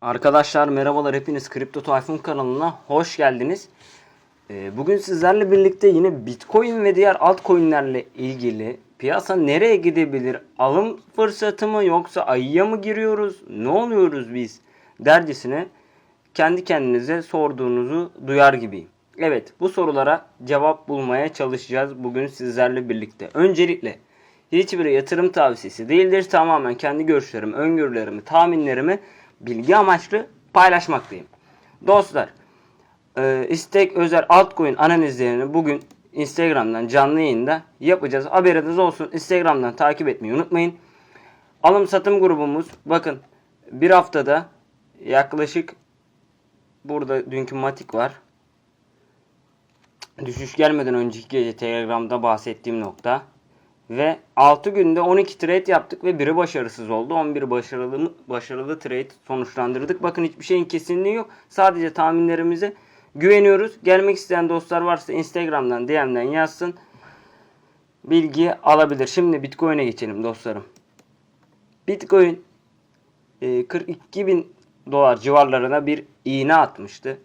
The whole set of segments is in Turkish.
Arkadaşlar merhabalar hepiniz Kripto Tayfun kanalına hoş geldiniz. Ee, Bugün sizlerle birlikte yine Bitcoin ve diğer altcoin'lerle ilgili piyasa nereye gidebilir? Alım fırsatı mı yoksa ayıya mı giriyoruz? Ne oluyoruz biz? Dercesine kendi kendinize sorduğunuzu duyar gibiyim. Evet bu sorulara cevap bulmaya çalışacağız bugün sizlerle birlikte. Öncelikle hiçbir yatırım tavsiyesi değildir. Tamamen kendi görüşlerimi, öngörülerimi, tahminlerimi bilgi amaçlı paylaşmaktayım. Dostlar, e, istek özel altcoin analizlerini bugün Instagram'dan canlı yayında yapacağız. Haberiniz olsun. Instagram'dan takip etmeyi unutmayın. Alım satım grubumuz bakın bir haftada yaklaşık burada dünkü matik var. Düşüş gelmeden önceki gece Telegram'da bahsettiğim nokta. Ve 6 günde 12 trade yaptık ve biri başarısız oldu. 11 başarılı başarılı trade sonuçlandırdık. Bakın hiçbir şeyin kesinliği yok. Sadece tahminlerimize güveniyoruz. Gelmek isteyen dostlar varsa Instagram'dan DM'den yazsın. Bilgi alabilir. Şimdi Bitcoin'e geçelim dostlarım. Bitcoin e, 42 bin dolar civarlarına bir iğne atmıştı.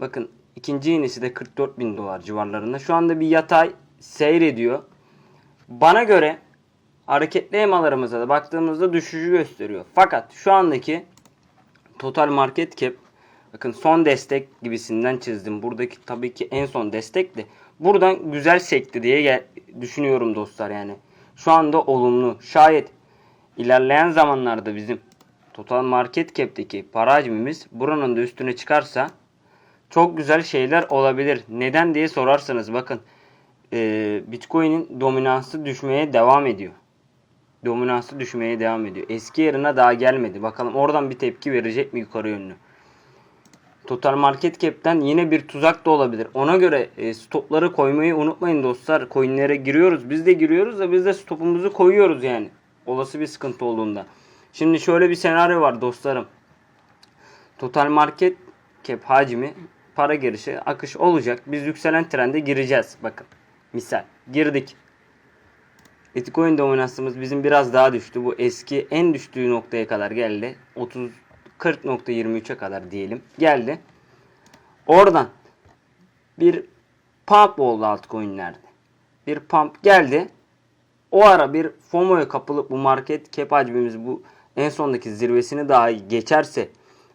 Bakın ikinci iğnesi de 44 bin dolar civarlarında. Şu anda bir yatay seyrediyor. Bana göre hareketli emalarımıza da baktığımızda düşüşü gösteriyor. Fakat şu andaki total market cap bakın son destek gibisinden çizdim. Buradaki tabii ki en son destek de buradan güzel sekti diye düşünüyorum dostlar yani. Şu anda olumlu. Şayet ilerleyen zamanlarda bizim total market cap'teki para hacmimiz buranın da üstüne çıkarsa çok güzel şeyler olabilir. Neden diye sorarsanız bakın e, Bitcoin'in dominansı düşmeye devam ediyor. Dominansı düşmeye devam ediyor. Eski yerine daha gelmedi. Bakalım oradan bir tepki verecek mi yukarı yönlü. Total Market Cap'ten yine bir tuzak da olabilir. Ona göre e, stopları koymayı unutmayın dostlar. Coinlere giriyoruz. Biz de giriyoruz da biz de stopumuzu koyuyoruz yani. Olası bir sıkıntı olduğunda. Şimdi şöyle bir senaryo var dostlarım. Total Market Cap hacmi para girişi akış olacak. Biz yükselen trende gireceğiz. Bakın. Misal girdik. Bitcoin dominansımız bizim biraz daha düştü. Bu eski en düştüğü noktaya kadar geldi. 30 40.23'e kadar diyelim. Geldi. Oradan bir pump oldu altcoin'lerde. Bir pump geldi. O ara bir FOMO'ya kapılıp bu market cap hacmimiz bu en sondaki zirvesini daha geçerse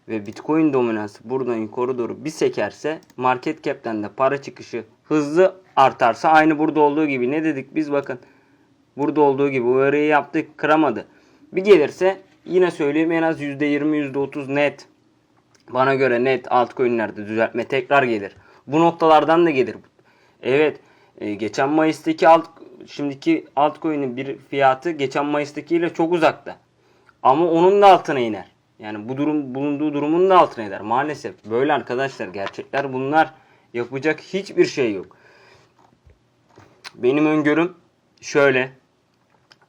ve Bitcoin dominansı buradan yukarı doğru bir sekerse market cap'ten de para çıkışı hızlı artarsa aynı burada olduğu gibi ne dedik biz bakın burada olduğu gibi uyarıyı yaptık kıramadı. Bir gelirse yine söyleyeyim en az %20 %30 net bana göre net altcoin'lerde düzeltme tekrar gelir. Bu noktalardan da gelir. Evet e, geçen Mayıs'taki alt şimdiki altcoin'in bir fiyatı geçen Mayıs'takiyle çok uzakta. Ama onun da altına iner. Yani bu durum bulunduğu durumun da altına iner. Maalesef böyle arkadaşlar gerçekler bunlar. Yapacak hiçbir şey yok. Benim öngörüm şöyle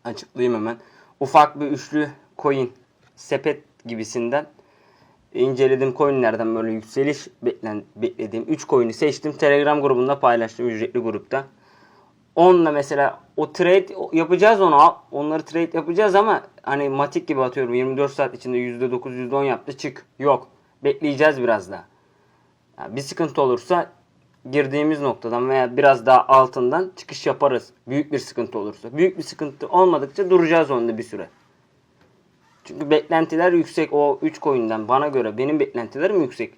açıklayayım hemen. Ufak bir üçlü coin sepet gibisinden inceledim coinlerden böyle yükseliş beklen, beklediğim 3 coin'i seçtim. Telegram grubunda paylaştım ücretli grupta. Onunla mesela o trade yapacağız onu. Onları trade yapacağız ama hani matik gibi atıyorum 24 saat içinde %9 %10 yaptı çık. Yok. Bekleyeceğiz biraz daha. Yani bir sıkıntı olursa girdiğimiz noktadan veya biraz daha altından çıkış yaparız. Büyük bir sıkıntı olursa. Büyük bir sıkıntı olmadıkça duracağız onda bir süre. Çünkü beklentiler yüksek. O 3 coin'den bana göre benim beklentilerim yüksek.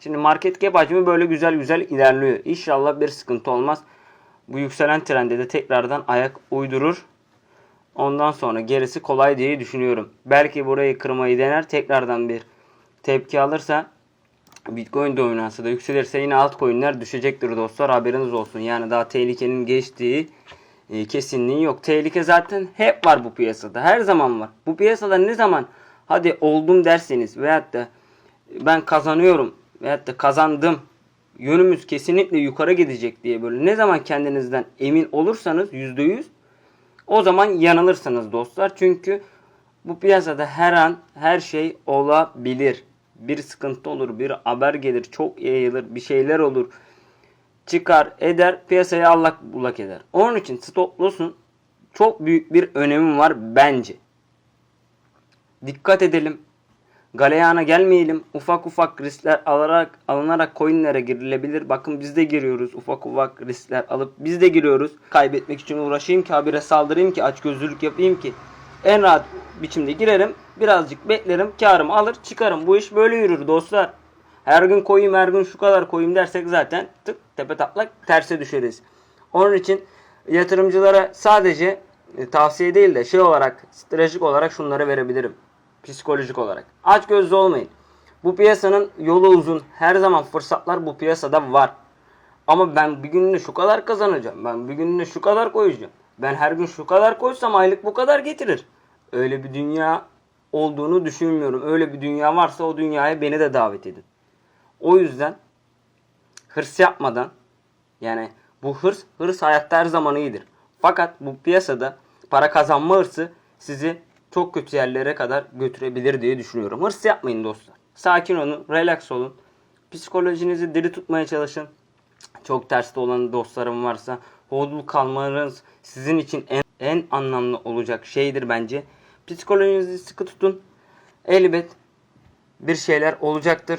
Şimdi market cap hacmi böyle güzel güzel ilerliyor. İnşallah bir sıkıntı olmaz. Bu yükselen trende de tekrardan ayak uydurur. Ondan sonra gerisi kolay diye düşünüyorum. Belki burayı kırmayı dener. Tekrardan bir tepki alırsa Bitcoin dominansı da yükselirse yine altcoin'ler düşecektir dostlar. Haberiniz olsun. Yani daha tehlikenin geçtiği e, kesinliği yok. Tehlike zaten hep var bu piyasada. Her zaman var. Bu piyasada ne zaman hadi oldum derseniz veyahut da ben kazanıyorum veyahut da kazandım yönümüz kesinlikle yukarı gidecek diye böyle ne zaman kendinizden emin olursanız %100 o zaman yanılırsınız dostlar. Çünkü bu piyasada her an her şey olabilir. Bir sıkıntı olur, bir haber gelir, çok yayılır, bir şeyler olur. Çıkar, eder, piyasayı allak bullak eder. Onun için stop loss'un çok büyük bir önemi var bence. Dikkat edelim. galeyana gelmeyelim. Ufak ufak riskler alarak alınarak coinlere girilebilir. Bakın biz de giriyoruz. Ufak ufak riskler alıp biz de giriyoruz. Kaybetmek için uğraşayım ki habire saldırayım ki açgözlülük yapayım ki en rahat biçimde girerim. Birazcık beklerim. Karımı alır çıkarım. Bu iş böyle yürür dostlar. Her gün koyayım her gün şu kadar koyayım dersek zaten tık tepe taklak terse düşeriz. Onun için yatırımcılara sadece e, tavsiye değil de şey olarak stratejik olarak şunları verebilirim. Psikolojik olarak. Aç gözlü olmayın. Bu piyasanın yolu uzun. Her zaman fırsatlar bu piyasada var. Ama ben bir günde şu kadar kazanacağım. Ben bir günde şu kadar koyacağım. Ben her gün şu kadar koysam aylık bu kadar getirir. Öyle bir dünya olduğunu düşünmüyorum. Öyle bir dünya varsa o dünyaya beni de davet edin. O yüzden hırs yapmadan yani bu hırs, hırs hayatta her zaman iyidir. Fakat bu piyasada para kazanma hırsı sizi çok kötü yerlere kadar götürebilir diye düşünüyorum. Hırs yapmayın dostlar. Sakin olun, relax olun. Psikolojinizi diri tutmaya çalışın. Çok terste olan dostlarım varsa hodul kalmanız sizin için en, en anlamlı olacak şeydir bence. Psikolojinizi sıkı tutun. Elbet bir şeyler olacaktır.